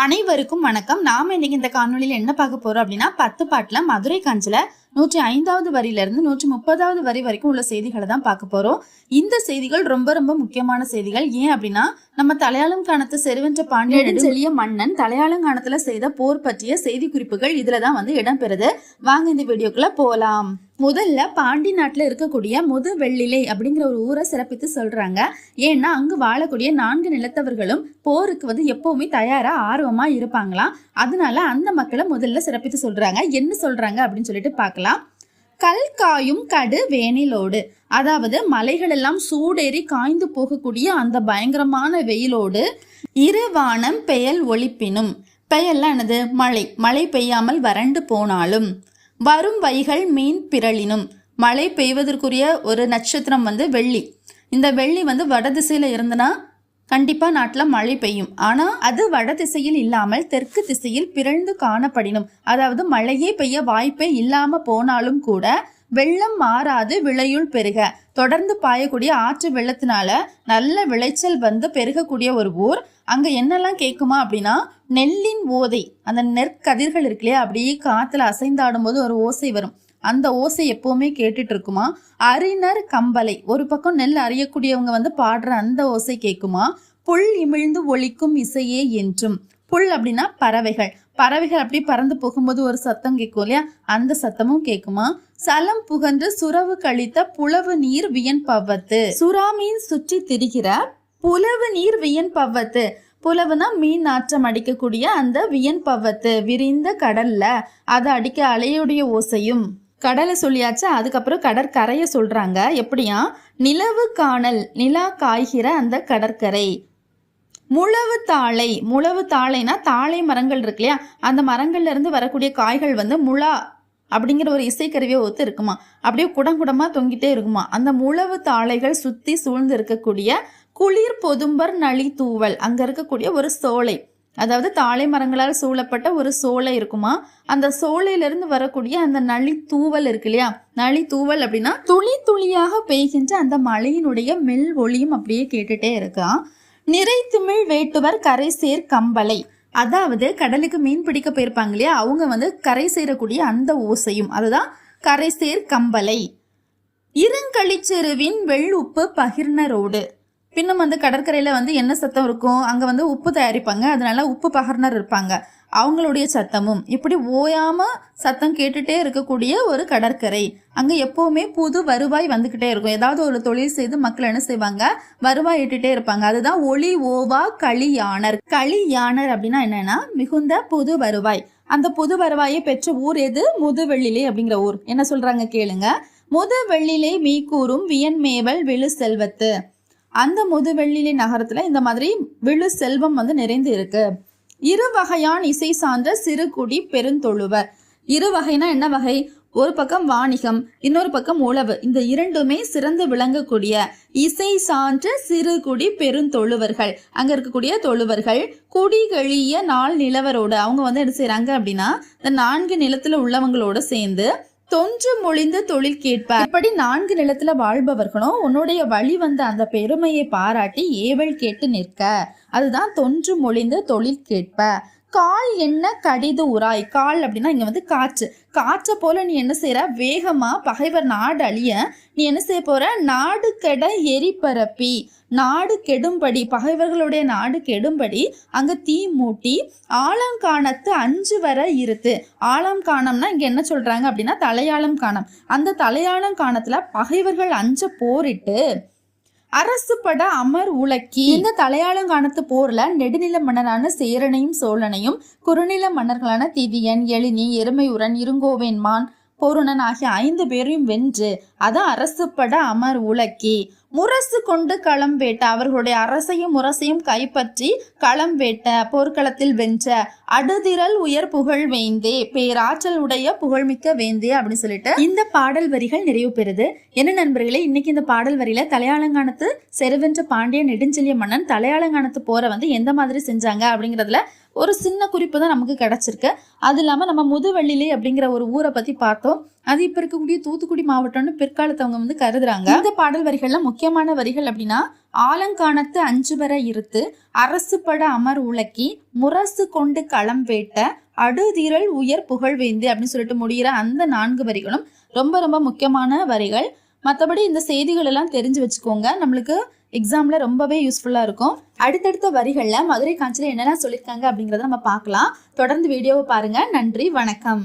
அனைவருக்கும் வணக்கம். நாம இன்னைக்கு இந்த காணொலியில் என்ன பார்க்க போறோம் அப்படின்னா பத்து பாட்டுல மதுரை காஞ்சில நூற்றி ஐந்தாவது வரியில இருந்து நூற்றி முப்பதாவது வரி வரைக்கும் உள்ள செய்திகளை தான் பார்க்க போறோம். இந்த செய்திகள் ரொம்ப ரொம்ப முக்கியமான செய்திகள். ஏன் அப்படின்னா நம்ம தலையாளம் காணத்து செருவென்ற பாண்டிய நெடுஞ்செழிய மன்னன் தலையாளம் காணத்துல செய்த போர் பற்றிய செய்தி குறிப்புகள் இதுல தான் வந்து இடம்பெறுது. வாங்க இந்த வீடியோக்குள்ள போலாம். முதல்ல பாண்டி நாட்டுல இருக்கக்கூடிய முது வெள்ளிலை அப்படிங்கிற ஒரு ஊரை சிறப்பித்து சொல்றாங்க. ஏன்னா அங்கு வாழக்கூடிய நான்கு நிலத்தவர்களும் போருக்கு வந்து எப்பவுமே தயாரா ஆர்வமா இருப்பாங்களாம். அதனால அந்த மக்களை முதல்ல சிறப்பித்து சொல்றாங்க. என்ன சொல்றாங்க அப்படின்னு சொல்லிட்டு பார்க்கலாம். கல் காயும் கடு வேனிலோடு. அதாவது மலைகள் எல்லாம் சூடேறி காய்ந்து போகக்கூடிய அந்த பயங்கரமான வெயிலோடு இருவானம் பெயல் ஒளிப்பினும் பெயல்லாம் என்னது? மழை. மழை பெய்யாமல் வறண்டு போனாலும். வரும் வைகள் மீன் பிறளினும் மழை பெய்வதற்குரிய ஒரு நட்சத்திரம் வந்து வெள்ளி. இந்த வெள்ளி வந்து வடதிசையில் இருந்தனா கண்டிப்பா நாட்டில் மழை பெய்யும். ஆனா அது வட திசையில் இல்லாமல் தெற்கு திசையில் பிறழ்ந்து காணப்படினும். அதாவது மழையே பெய்ய வாய்ப்பே இல்லாம போனாலும் கூட வெள்ளம் மாறாது விளையுள் பெருக. தொடர்ந்து பாயக்கூடிய ஆற்று வெள்ளத்தினால நல்ல விளைச்சல் வந்து பெருகக்கூடிய ஒரு ஊர். அங்க என்னெல்லாம் கேட்குமா அப்படின்னா நெல்லின் ஓதை. அந்த நெற்கதிர்கள் இருக்கு இல்லையா? அப்படியே காத்துல அசைந்தாடும் போது ஒரு ஓசை வரும். அந்த ஓசை எப்போவுமே கேட்டுட்டு இருக்குமா? அறிஞர் கம்பலை. ஒரு பக்கம் நெல் அறியக்கூடியவங்க வந்து பாடுற அந்த ஓசை கேட்குமா? புல் இமிழ்ந்து ஒழிக்கும் இசையே என்றும். புல் அப்படின்னா பறவைகள். பறவைகள் அப்படி பறந்து போகும்போது ஒரு சத்தம் கேட்கும் இல்லையா? அந்த சத்தமும் கேட்குமா? சலம் புகன்று சுரவு கழித்த புலவு நீர் வியன் பவ்வத்து. சுறாமீன் சுற்றி திரிகிற புலவு நீர் வியன் பவ்வத்து. புலவுனா மீன் நாற்றம் அடிக்கக்கூடிய அந்த வியன் பவ்வத்து. விரிந்த கடல்ல அதை அடிக்க அலையுடைய ஓசையும். கடலை சொல்லியாச்சு அதுக்கப்புறம் கடற்கரையை சொல்றாங்க. எப்படியா? நிலவு காணல் நிலா காய்கிற அந்த கடற்கரை. முழவு தாழை முழவு தாளைனா தாழை மரங்கள் இருக்கு இல்லையா? அந்த மரங்கள்ல இருந்து வரக்கூடிய காய்கள் வந்து முழா அப்படிங்கிற ஒரு இசைக்கருவியை ஒத்து இருக்குமா? அப்படியே குடங்குடமா தொங்கிட்டே இருக்குமா? அந்த முழவு தாளைகள் சுத்தி சூழ்ந்து இருக்கக்கூடிய குளிர் பொதும்பர் நளி தூவல் அங்க இருக்கக்கூடிய ஒரு சோலை. அதாவது தாழை மரங்களால் சூழப்பட்ட ஒரு சோலை இருக்குமா? அந்த சோலையிலிருந்து வரக்கூடிய அந்த நளி தூவல் இருக்கு இல்லையா? நளி தூவல் அப்படின்னா துளி துளியாக பெய்கின்ற அந்த மழையினுடைய மெல் ஒளியும் அப்படியே கேட்டுட்டே இருக்கான் நிறைத்துமிழ் வேட்டுவர் கரை சேர் கம்பளை அதாவது கடலுக்கு மீன் பிடிக்க போயிருப்பாங்க இல்லையா? அவங்க வந்து கரை சேரக்கூடிய அந்த ஓசையும். அதுதான் கரை சேர் இருங்கழிச்செருவின் இருங்களிச்செருவின் வெள்ளுப்பு பகிர்னரோடு. பின்னும் வந்து கடற்கரையில் வந்து என்ன சத்தம் இருக்கும் அங்கே வந்து உப்பு தயாரிப்பாங்க. அதனால உப்பு பகர்னர் இருப்பாங்க. அவங்களுடைய சத்தமும் இப்படி ஓயாம சத்தம் கேட்டுட்டே இருக்கக்கூடிய ஒரு கடற்கரை. அங்க எப்பவுமே புது வருவாய் வந்துகிட்டே இருக்கும். ஏதாவது ஒரு தொழில் செய்து மக்கள் என்ன செய்வாங்க? வருவாய் இட்டுட்டே இருப்பாங்க. அதுதான் ஒளி ஓவா களி யானர் களி யானர் அப்படின்னா என்னன்னா மிகுந்த புது வருவாய். அந்த புது வருவாயை பெற்ற ஊர் எது? முதுவெள்ளிலே அப்படிங்கிற ஊர். என்ன சொல்றாங்க கேளுங்க. மீ மீக்கூறும் வியன்மேவல் விழு செல்வத்து அந்த முதுவெள்ளிலை நகரத்துல இந்த மாதிரி விழு செல்வம் வந்து நிறைந்து இருக்கு. இரு வகையான் இசை சார்ந்த சிறுகுடி பெருந்தொழுவர் இரு வகைனா என்ன வகை? ஒரு பக்கம் வாணிகம் இன்னொரு பக்கம் உழவு. இந்த இரண்டுமே சிறந்து விளங்கக்கூடிய இசை சான்ற சிறுகுடி பெருந்தொழுவர்கள். அங்க இருக்கக்கூடிய தொழுவர்கள் குடிகழிய நாள் நிலவரோடு அவங்க வந்து என்ன செய்யறாங்க அப்படின்னா இந்த நான்கு நிலத்துல உள்ளவங்களோட சேர்ந்து தொன்று மொழிந்து தொழில் கேட்பார். இப்படி நான்கு நிலத்துல வாழ்பவர்களும் உன்னுடைய வழி வந்த அந்த பெருமையை பாராட்டி ஏவல் கேட்டு நிற்க. அதுதான் தொன்று மொழிந்து தொழில் கேட்ப. கால் என்ன கடிது உராய்? கால் அப்படின்னா இங்க வந்து காற்று. காற்றை போல நீ என்ன செய்யற வேகமா பகைவர் நாடு அழிய நீ என்ன செய்ய போற? நாடு கெட எரிபரப்பி நாடு கெடும்படி பகைவர்களுடைய நாடு கெடும்படி அங்க தீ மூட்டி ஆழங்காணத்து அஞ்சு வர இருத்து. ஆழம் காணம்னா இங்க என்ன சொல்றாங்க அப்படின்னா தலையாளம் காணம். அந்த தலையாளம் காணத்துல பகைவர்கள் அஞ்ச போரிட்டு அரசு பட அமர் உலக்கி. இந்த தலையாளங்கானத்து போர்ல நெடுநில மன்னரான சேரனையும் சோழனையும் குறுநில மன்னர்களான திதியன் எழினி எருமையுரன் இருங்கோவேன்மான் பொருணன் ஆகிய ஐந்து பேரையும் வென்று அதான் அரசு பட அமர் உலக்கி. முரசு கொண்டு களம் வேட்ட அவர்களுடைய அரசையும் முரசையும் கைப்பற்றி களம் வேட்ட போர்க்களத்தில் வென்ற அடுதிரல் உயர் புகழ் வேந்தே பேராற்றல் உடைய புகழ்மிக்க வேந்தே அப்படின்னு சொல்லிட்டு இந்த பாடல் வரிகள் நிறைவு பெறுது. என்ன நண்பர்களே இன்னைக்கு இந்த பாடல் வரியில தலையாளங்கானத்து செருவென்ற பாண்டிய நெடுஞ்செழிய மன்னன் தலையாளங்கானத்து போரை வந்து எந்த மாதிரி செஞ்சாங்க அப்படிங்கிறதுல ஒரு சின்ன குறிப்பு தான் நமக்கு கிடச்சிருக்கு. அது இல்லாமல் நம்ம முதுவள்ளிலே அப்படிங்கிற ஒரு ஊரை பற்றி பார்த்தோம். அது இப்போ இருக்கக்கூடிய தூத்துக்குடி மாவட்டம்னு பிற்காலத்தை அவங்க வந்து கருதுறாங்க. இந்த பாடல் வரிகளில் முக்கியமான வரிகள் அப்படின்னா ஆலங்கானத்து அஞ்சுவர இருத்து அரசு பட அமர் உலக்கி முரசு கொண்டு களம் வேட்ட அடுதிரள் உயர் புகழ்வேந்து அப்படின்னு சொல்லிட்டு முடிகிற அந்த நான்கு வரிகளும் ரொம்ப ரொம்ப முக்கியமான வரிகள். மற்றபடி இந்த செய்திகள் எல்லாம் தெரிஞ்சு வச்சுக்கோங்க. நம்மளுக்கு எக்ஸாமில் ரொம்பவே யூஸ்ஃபுல்லாக இருக்கும். அடுத்தடுத்த வரிகளில் மதுரை காஞ்சியில் என்னென்ன சொல்லியிருக்காங்க அப்படிங்கிறத நம்ம பார்க்கலாம். தொடர்ந்து வீடியோவை பாருங்கள் நன்றி வணக்கம்.